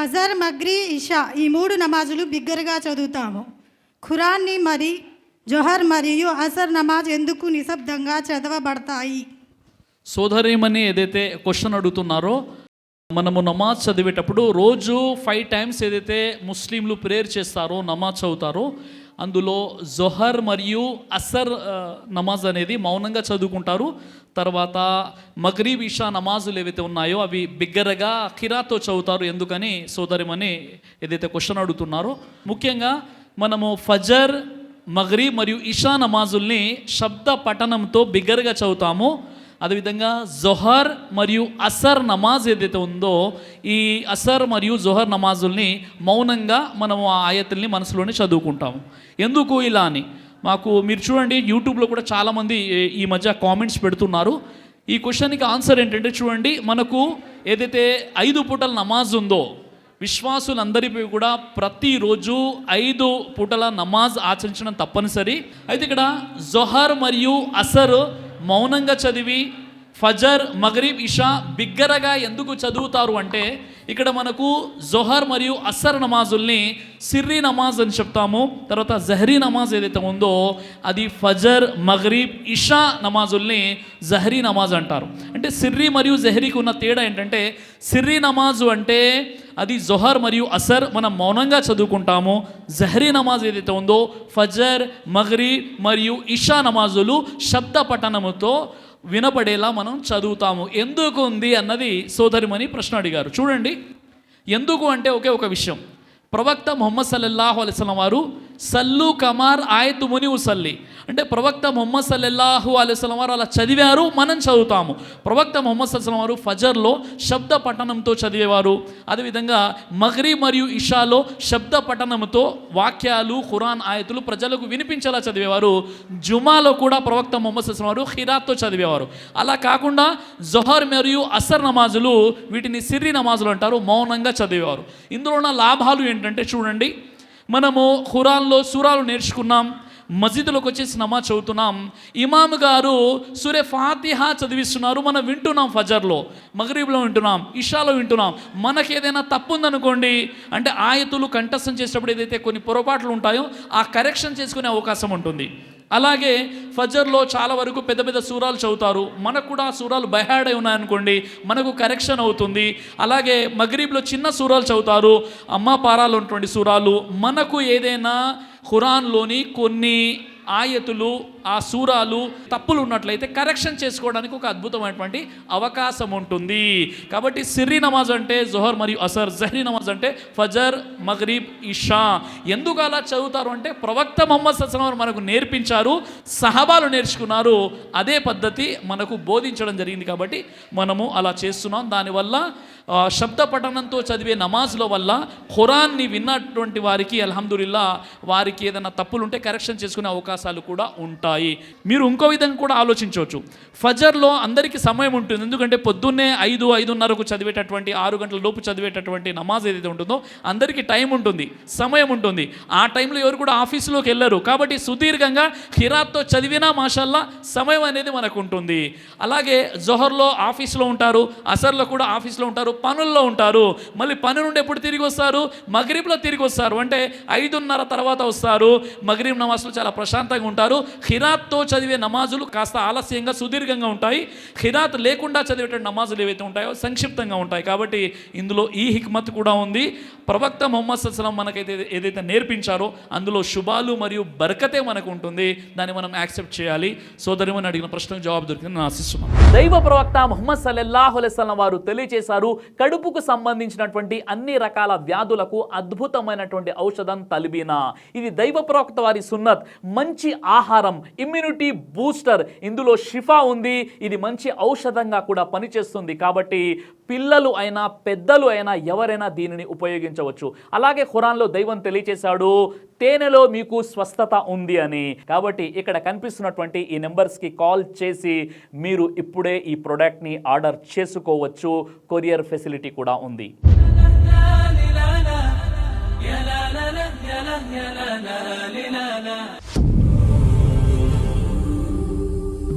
ఫజర్ మగ్రి ఇషా ఈ మూడు నమాజులు బిగ్గరగా చదువుతాము. ఖురాన్ని మరి జొహర్ మరియు అసర్ నమాజ్ ఎందుకు నిశ్శబ్దంగా చదవబడతాయి? సోదరేమని ఏదైతే క్వశ్చన్ అడుగుతున్నారో మనము నమాజ్ చదివేటప్పుడు రోజు ఫైవ్ టైమ్స్ ఏదైతే ముస్లింలు ప్రేయర్ చేస్తారో నమాజ్ చదువుతారో అందులో జొహర్ మరియు అసర్ నమాజ్ అనేది మౌనంగా చదువుకుంటారు. తర్వాత మగ్రీబ్ ఇషా నమాజులు ఏవైతే ఉన్నాయో అవి బిగ్గరగా ఖిరాతో చదువుతారు. ఎందుకని? సోదరిమని ఏదైతే క్వశ్చన్ అడుగుతున్నారో. ముఖ్యంగా మనము ఫజర్ మగ్రీబ్ మరియు ఇషా నమాజుల్ని శబ్ద పఠనంతో బిగ్గరగా చదువుతాము. అదేవిధంగా జొహర్ మరియు అసర్ నమాజ్ ఏదైతే ఉందో ఈ అసర్ మరియు జొహర్ నమాజుల్ని మౌనంగా మనము ఆ ఆయతుల్ని మనసులోనే చదువుకుంటాము. ఎందుకు ఇలా అని? మాకు మీరు చూడండి యూట్యూబ్లో కూడా చాలామంది ఈ- ఈ మధ్య కామెంట్స్ పెడుతున్నారు. ఈ క్వశ్చన్కి ఆన్సర్ ఏంటంటే చూడండి మనకు ఏదైతే ఐదు పూటల నమాజ్ ఉందో విశ్వాసులందరిపై కూడా ప్రతిరోజు ఐదు పూటల నమాజ్ ఆచరించడం తప్పనిసరి. అయితే ఇక్కడ జొహర్ మరియు అసర్ మౌనంగా చదివి ఫజర్ మగరీబ్ ఇషా బిగ్గరగా ఎందుకు చదువుతారు అంటే ఇక్కడ మనకు జొహర్ మరియు అస్సర్ నమాజుల్ని సిర్రీ నమాజ్ అని చెప్తాము. తర్వాత జహరీ నమాజ్ ఏదైతే ఉందో అది ఫజర్ మగరీబ్ ఇషా నమాజుల్ని జహరీ నమాజ్ అంటారు. అంటే సిర్రీ మరియు జహరీకి ఉన్న తేడా ఏంటంటే సిర్రీ నమాజు అంటే అది జొహర్ మరియు అసర్ మనం మౌనంగా చదువుకుంటాము. జహరీ నమాజ్ ఏదైతే ఉందో ఫజర్ మగరీ మరియు ఇషా నమాజులు శబ్ద పఠనముతో వినపడేలా మనం చదువుతాము. ఎందుకు ఉంది అన్నది సోదరిమని ప్రశ్న అడిగారు. చూడండి. ఎందుకు అంటే ఒకే ఒక విషయం. ప్రవక్త మొహమ్మద్ సల్లల్లాహు అలైస్లం వారు సల్లు కమార్ ఆయతు ముని ఉసల్లి అంటే ప్రవక్త ముహమ్మద్ సల్లల్లాహు అలైస్లం వారు అలా చదివారు మనం చదువుతాము. ప్రవక్త మొహమ్మద్ సల్లం వారు ఫజర్లో శబ్ద పఠనంతో చదివేవారు. అదేవిధంగా మగ్రీ మరియు ఇషాలో శబ్ద పఠనంతో వాక్యాలు ఖురాన్ ఆయతులు ప్రజలకు వినిపించేలా చదివేవారు. జుమాలో కూడా ప్రవక్త మొహమ్మద్ సల్లం వారు ఖిరాత్తో చదివేవారు. అలా కాకుండా జొహర్ మరియు అసర్ నమాజులు వీటిని సిర్రి నమాజులు అంటారు మౌనంగా చదివేవారు. ఇందులో ఉన్న లాభాలు ఏంటంటే చూడండి మనము ఖురాన్లో సూరాలు నేర్చుకున్నాం మసీదులోకి వచ్చేసి నమాజ్ చదువుతున్నాం. ఇమామ్ గారు సూర్య ఫాతిహా చదివిస్తున్నారు మనం వింటున్నాం ఫజర్లో మగరీబ్లో వింటున్నాం ఇషాలో వింటున్నాం. మనకి ఏదైనా తప్పు ఉందనుకోండి అంటే ఆయతులు కంఠస్థం చేసేటప్పుడు ఏదైతే కొన్ని పొరపాట్లు ఉంటాయో ఆ కరెక్షన్ చేసుకునే అవకాశం ఉంటుంది. అలాగే ఫజర్లో చాలా వరకు పెద్ద పెద్ద సూరాలు చదువుతారు. మనకు కూడా ఆ సూరాలు అయి ఉన్నాయనుకోండి మనకు కరెక్షన్ అవుతుంది. అలాగే మగరీబ్లో చిన్న సూరాలు చదువుతారు. అమ్మ పారాలు ఉన్నటువంటి సూరాలు. మనకు ఏదైనా ఖురాన్లోని కొన్ని ఆయతులు ఆ సూరాలు తప్పులు ఉన్నట్లయితే కరెక్షన్ చేసుకోవడానికి ఒక అద్భుతమైనటువంటి అవకాశం ఉంటుంది. కాబట్టి సిర్రి నమాజ్ అంటే జోహర్ మరియు అసర్ జహరీ నమాజ్ అంటే ఫజర్ మగరీబ్ ఇషా. ఎందుకు అలా చదువుతారు అంటే ప్రవక్త మొహమ్మద్ సస్లం మనకు నేర్పించారు సహబాలు నేర్చుకున్నారు అదే పద్ధతి మనకు బోధించడం జరిగింది కాబట్టి మనము అలా చేస్తున్నాం. దానివల్ల శబ్ద పఠనంతో చదివే నమాజ్ల వల్ల ఖురాన్ని విన్నటువంటి వారికి అల్హమ్దుల్లా వారికి ఏదైనా తప్పులు ఉంటే కరెక్షన్ చేసుకునే అవకాశాలు కూడా ఉంటాయి. మీరు ఇంకో విధంగా కూడా ఆలోచించవచ్చు. ఫజర్లో అందరికీ సమయం ఉంటుంది. ఎందుకంటే పొద్దున్నే ఐదు ఐదున్నరకు చదివేటటువంటి ఆరు గంటల లోపు చదివేటటువంటి నమాజ్ ఏదైతే ఉంటుందో అందరికీ టైం ఉంటుంది. సమయం ఉంటుంది. ఆ టైంలో ఎవరు కూడా ఆఫీసులోకి వెళ్ళరు. కాబట్టి సుదీర్ఘంగా హిరాత్తో చదివినా మాషల్లా సమయం అనేది మనకు ఉంటుంది అలాగే జొహర్లో ఆఫీస్లో ఉంటారు అసర్లో కూడా ఆఫీస్లో ఉంటారు పనుల్లో ఉంటారు. మళ్ళీ పని నుండి ఎప్పుడు తిరిగి వస్తారు? మగరీబ్లో తిరిగి వస్తారు. అంటే ఐదున్నర తర్వాత వస్తారు. మగరీబ్ నమాజ్లో చాలా ప్రశాంతంగా ఉంటారు. ఖిరాత్తో చదివే నమాజులు కాస్త ఆలస్యంగా సుదీర్ఘంగా ఉంటాయి. ఖిరాత్ లేకుండా చదివేట నమాజులు ఏవైతే ఉంటాయో సంక్షిప్తంగా ఉంటాయి. కాబట్టి ఇందులో ఈ హిక్మత్ కూడా ఉంది. ప్రవక్త మొహమ్మద్ సల్లం మనకైతే ఏదైతే నేర్పించారో అందులో శుభాలు మరియు బరకతే మనకు ఉంటుంది. దాన్ని మనం యాక్సెప్ట్ చేయాలి. సోదరిమని అడిగిన ప్రశ్నకు జవాబు దొరికింది. నా ఆశిస్తున్నాను. దైవ ప్రవక్త మొహమ్మద్ సల్లెల్లాహు అలెస్లం వారు తెలియజేశారు కడుపుకు సంబంధించినటువంటి అన్ని రకాల వ్యాధులకు అద్భుతమైనటువంటి ఔషధం తలిబీనా. ఇది దైవ ప్రవక్త వారి సున్నత్. మంచి ఆహారం ఇమ్యూనిటీ బూస్టర్ ఇందులో షిఫా ఉంది. ఇది మంచి ఔషధంగా కూడా పనిచేస్తుంది. కాబట్టి పిల్లలు అయినా పెద్దలు అయినా ఎవరైనా దీనిని ఉపయోగించవచ్చు. అలాగే ఖురాన్లో దైవం తెలియచేశాడు తేనెలో మీకు స్వస్థత ఉంది అని. కాబట్టి ఇక్కడ కనిపిస్తున్నటువంటి ఈ నెంబర్స్కి కాల్ చేసి మీరు ఇప్పుడే ఈ ప్రోడక్ట్ని ఆర్డర్ చేసుకోవచ్చు. కొరియర్ ఫెసిలిటీ కూడా ఉంది.